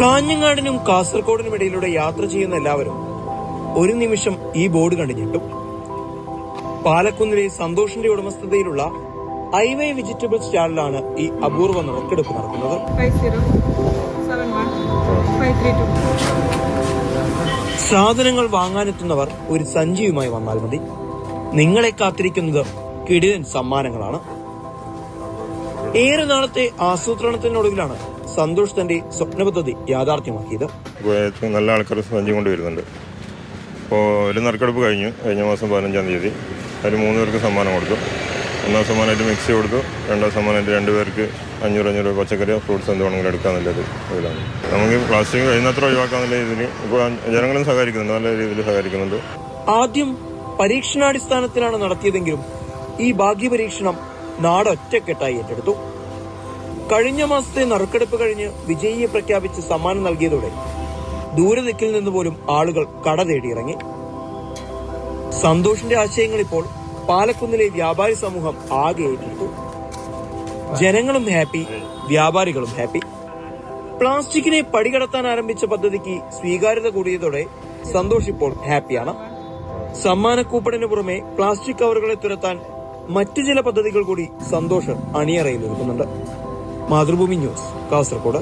കാഞ്ഞങ്ങാടിനും കാസർഗോഡിനും ഇടയിലൂടെ യാത്ര ചെയ്യുന്ന എല്ലാവരും ഒരു നിമിഷം ഈ ബോർഡ് കണ്ടു ഞെട്ടും പാലക്കുന്നിലെ സന്തോഷിന്റെ ഉടമസ്ഥതയിലുള്ള ഐ വൈ വെജിറ്റബിൾ സ്റ്റാളിലാണ് ഈ അപൂർവ നറുക്കെടുപ്പ് നടക്കുന്നത്. സാധനങ്ങൾ വാങ്ങാനെത്തുന്നവർ ഒരു സഞ്ചിയുമായി വന്നാൽ മതി. നിങ്ങളെ കാത്തിരിക്കുന്നത് കിടിലൻ സമ്മാനങ്ങളാണ്. ഏറെ നാളത്തെ ആസൂത്രണത്തിനൊടുവിലാണ് സന്തോഷ് തന്റെ സ്വപ്ന പദ്ധതി യാഥാർത്ഥ്യമാക്കിയത് നല്ല ആൾക്കാർ സഞ്ചി കൊണ്ടുവരുന്നുണ്ട്. അപ്പോൾ ഒരു നറുക്കെടുപ്പ് കഴിഞ്ഞു. കഴിഞ്ഞ മാസം പതിനഞ്ചാം തീയതി. അതിന് മൂന്ന് പേർക്ക് സമ്മാനം കൊടുത്തു. ഒന്നാം സമ്മാനമായിട്ട് മിക്സി കൊടുത്തു. രണ്ടാം സമ്മാനമായിട്ട് രണ്ട് പേർക്ക് അഞ്ഞൂറ് അഞ്ഞൂറ് പച്ചക്കറിയോ ഫ്രൂട്ട്സ് എന്ത് വേണമെങ്കിലും എടുക്കാന്നുള്ളത് ഇതിലാണ്. നമുക്ക് പ്ലാസ്റ്റിക് കഴിയുന്നത്ര ഒഴിവാക്കാന്നുള്ള രീതിയിൽ ഇപ്പോൾ ജനങ്ങളും സഹകരിക്കുന്നുണ്ട്. നല്ല രീതിയിൽ സഹകരിക്കുന്നുണ്ട്. ആദ്യം പരീക്ഷണാടിസ്ഥാനത്തിലാണ് നടത്തിയതെങ്കിലും ഈ ഭാഗ്യപരീക്ഷണം നാടൊറ്റക്കെട്ടായി ഏറ്റെടുത്തു. കഴിഞ്ഞ മാസത്തെ നറുക്കെടുപ്പ് കഴിഞ്ഞ് വിജയിയെ പ്രഖ്യാപിച്ച് സമ്മാനം നൽകിയതോടെ ദൂരദിക്കിൽ നിന്ന് പോലും ആളുകൾ കട തേടിയിറങ്ങി. സന്തോഷിന്റെ ആശയങ്ങൾ ഇപ്പോൾ പാലക്കുന്നിലെ വ്യാപാരി സമൂഹം ആകെ ഏറ്റെടുത്തു. ജനങ്ങളും ഹാപ്പി വ്യാപാരികളും ഹാപ്പി. പ്ലാസ്റ്റിക്കിനെ പടികടത്താൻ ആരംഭിച്ച പദ്ധതിക്ക് സ്വീകാര്യത കൂടിയതോടെ സന്തോഷ് ഇപ്പോൾ ഹാപ്പിയാണ്. സമ്മാന സമ്മാനക്കൂപ്പണിന് പുറമെ പ്ലാസ്റ്റിക് കവറുകളെ തുരത്താൻ മറ്റു ചില പദ്ധതികൾ കൂടി സന്തോഷ് അണിയറയിൽ ഒരുക്കുന്നുണ്ട്. മാതൃഭൂമി ന്യൂസ് കാസർഗോഡ്.